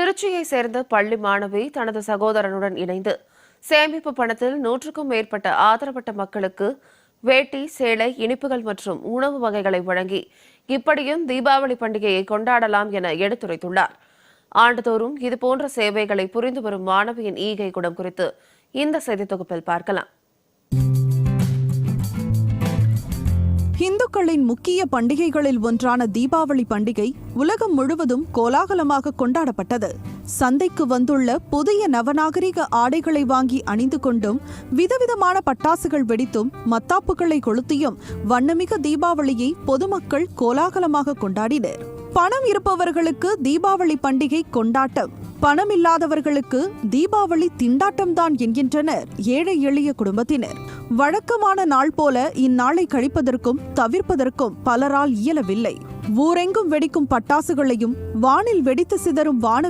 திருச்சியை சேர்ந்த பள்ளி மாணவி தனது சகோதரனுடன் இணைந்து சேமிப்பு பணத்தில் நூற்றுக்கும் மேற்பட்ட ஆதரவட்ட மக்களுக்கு வேட்டி சேலை இனிப்புகள் மற்றும் உணவு வகைகளை வழங்கி இப்படியும் தீபாவளி பண்டிகையை கொண்டாடலாம் என எடுத்துரைத்துள்ளார். ஆண்டுதோறும் இதுபோன்ற சேவைகளை புரிந்து வரும் மாணவியின் ஈகை குணம் குறித்து இந்த செய்தி தொகுப்பில் பார்க்கலாம். இந்துக்களின் முக்கிய பண்டிகைகளில் ஒன்றான தீபாவளி பண்டிகை உலகம் முழுவதும் கோலாகலமாக கொண்டாடப்பட்டது. சந்தைக்கு வந்துள்ள புதிய நவநாகரிக ஆடைகளை வாங்கி அணிந்து கொண்டும் விதவிதமான பட்டாசுகள் வெடித்தும் மத்தாப்புகளை கொளுத்தியும் வண்ணமிகு தீபாவளியை பொதுமக்கள் கோலாகலமாக கொண்டாடினர். பணம் இருப்பவர்களுக்கு தீபாவளி பண்டிகை கொண்டாட்டம். பணம் இல்லாதவர்களுக்கு தீபாவளி திண்டாட்டம்தான் என்கின்றனர் ஏழை எளிய குடும்பத்தினர். வழக்கமான நாள் போல இந்நாளை கழிப்பதற்கும் தவிர்ப்பதற்கும் பலரால் இயலவில்லை. ஊரெங்கும் வெடிக்கும் பட்டாசுகளையும் வானில் வெடித்து சிதறும் வான